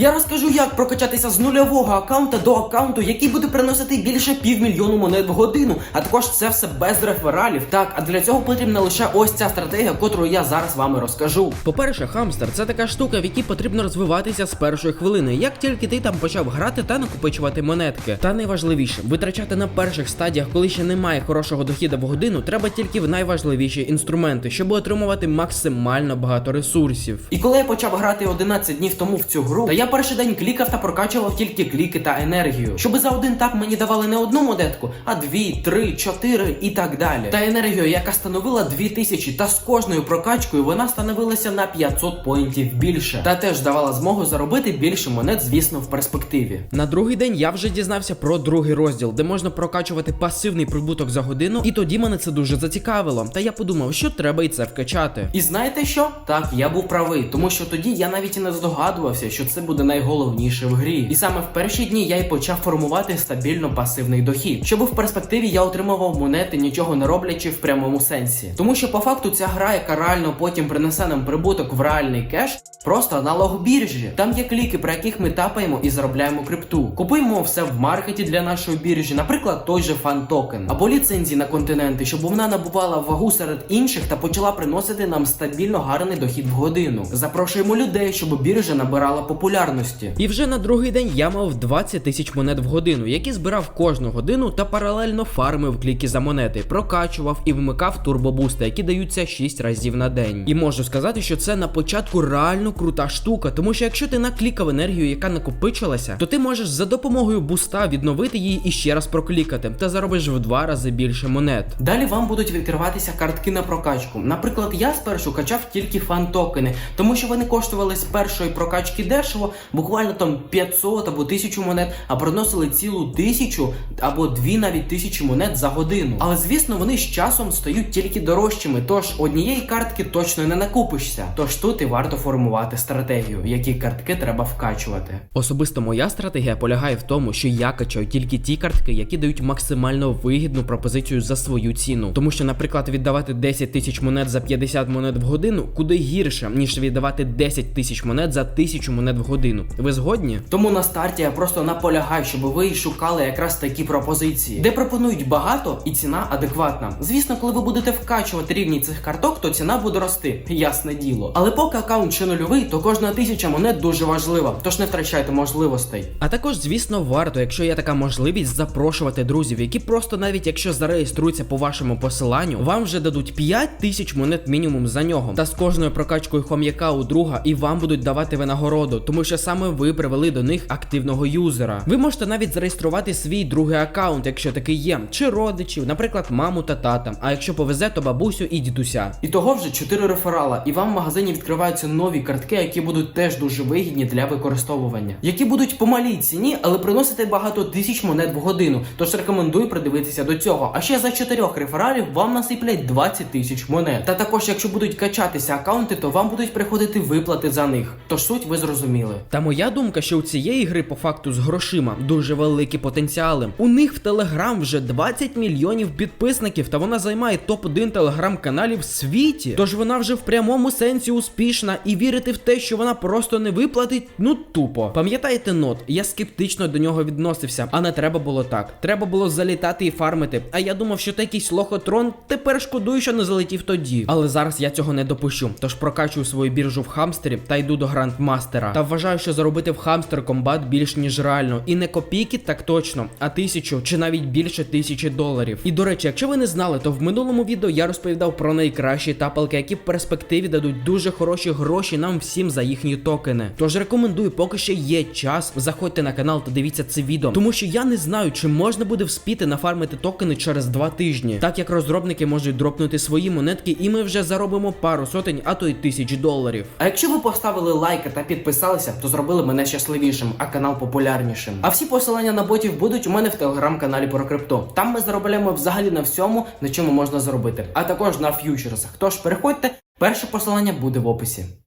Я розкажу, як прокачатися з нульового аккаунта до аккаунту, який буде приносити більше півмільйону монет в годину. А також це все без рефералів. Так, а для цього потрібна лише ось ця стратегія, котру я зараз вами розкажу. По-перше, хамстер це така штука, в якій потрібно розвиватися з першої хвилини, як тільки ти там почав грати та накопичувати монетки. Та найважливіше, витрачати на перших стадіях, коли ще немає хорошого дохіду в годину, треба тільки в найважливіші інструменти, щоб отримувати максимально багато ресурсів. І коли я почав грати 11 днів тому в цю гру, то я перший день клікав та прокачував тільки кліки та енергію, щоб за один тап мені давали не одну монетку, а дві, три, чотири і так далі. Та енергію, яка становила 2000, та з кожною прокачкою вона становилася на 500 поінтів більше, та теж давала змогу заробити більше монет, звісно, в перспективі. На другий день я вже дізнався про другий розділ, де можна прокачувати пасивний прибуток за годину, і тоді мене це дуже зацікавило. Та я подумав, що треба і це вкачати. І знаєте що? Так, я був правий, тому що тоді я навіть і не здогадувався, що це буде найголовніше в грі. І саме в перші дні я й почав формувати стабільно пасивний дохід, щоб в перспективі я отримував монети, нічого не роблячи в прямому сенсі. Тому що по факту ця гра, яка реально потім принесе нам прибуток в реальний кеш, просто аналог біржі. Там є кліки, про яких ми тапаємо і заробляємо крипту. Купуємо все в маркеті для нашої біржі, наприклад, той же фан токен або ліцензії на континенти, щоб вона набувала вагу серед інших та почала приносити нам стабільно гарний дохід в годину. Запрошуємо людей, щоб біржа набирала популярності. І вже на другий день я мав 20 тисяч монет в годину, які збирав кожну годину та паралельно фармив кліки за монети, прокачував і вмикав турбобусти, які даються 6 разів на день. І можу сказати, що це на початку реально крута штука, тому що якщо ти наклікав енергію, яка накопичилася, то ти можеш за допомогою буста відновити її і ще раз проклікати, та заробиш в два рази більше монет. Далі вам будуть відкриватися картки на прокачку. Наприклад, я спершу качав тільки фан-токени, тому що вони коштували з першої прокачки дешево, буквально там 500 або 1000 монет, а приносили цілу тисячу або дві навіть тисячі монет за годину. Але звісно, вони з часом стають тільки дорожчими, тож однієї картки точно не накупишся. Тож тут і варто формувати стратегію, які картки треба вкачувати. Особисто моя стратегія полягає в тому, що я качаю тільки ті картки, які дають максимально вигідну пропозицію за свою ціну. Тому що, наприклад, віддавати 10 тисяч монет за 50 монет в годину куди гірше, ніж віддавати 10 тисяч монет за 1000 монет в годину. Ви згодні? Тому на старті я просто наполягаю, щоб ви шукали якраз такі пропозиції, де пропонують багато і ціна адекватна. Звісно, коли ви будете вкачувати рівні цих карток, то ціна буде рости, ясне діло. Але поки аккаунт ще нульовий, то кожна тисяча монет дуже важлива, тож не втрачайте можливостей. А також, звісно, варто, якщо є така можливість, запрошувати друзів, які просто навіть якщо зареєструються по вашому посиланню, вам вже дадуть 5 тисяч монет мінімум за нього. Та з кожною прокачкою хом'яка у друга і вам будуть давати винагороду, тому що саме ви привели до них активного юзера. Ви можете навіть зареєструвати свій другий аккаунт, якщо такий є, чи родичів, наприклад, маму та тата. А якщо повезе, то бабусю і дідуся. І того вже 4 реферала, і вам в магазині відкриваються нові картки, які будуть теж дуже вигідні для використовування, які будуть по малій ціні, але приносити багато тисяч монет в годину. Тож рекомендую придивитися до цього. А ще за 4 рефералів вам насиплять 20 тисяч монет. Та також, якщо будуть качатися аккаунти, то вам будуть приходити виплати за них. Тож суть ви зрозуміли. Та моя думка, що у цієї гри по факту з грошима дуже великі потенціали. У них в Телеграм вже 20 мільйонів підписників, та вона займає топ-1 телеграм-каналів в світі. Тож вона вже в прямому сенсі успішна, і вірити в те, що вона просто не виплатить, ну тупо. Пам'ятаєте нот? Я скептично до нього відносився, а не треба було так. Треба було залітати і фармити. А я думав, що якийсь лохотрон, тепер шкодую, що не залетів тоді. Але зараз я цього не допущу. Тож прокачую свою біржу в хамстері та йду до грандмастера. Та вважаю, що заробити в хамстер комбат більш ніж реально. І не копійки, так точно, а тисячу чи навіть більше тисячі доларів. І до речі, якщо ви не знали, то в минулому відео я розповідав про найкращі тапалки, які в перспективі дадуть дуже хороші гроші нам всім за їхні токени. Тож рекомендую, поки ще є час, заходьте на канал та дивіться це відео, тому що я не знаю, чи можна буде вспіти нафармити токени через два тижні, так як розробники можуть дропнути свої монетки, і ми вже заробимо пару сотень, а то й тисяч доларів. А якщо ви поставили лайки та підписалися, то зробили мене щасливішим, а канал популярнішим. А всі посилання на ботів будуть у мене в телеграм-каналі про крипто. Там ми заробляємо взагалі на всьому, на чому можна заробити, а також на ф'ючерсах. Тож переходьте, перше посилання буде в описі.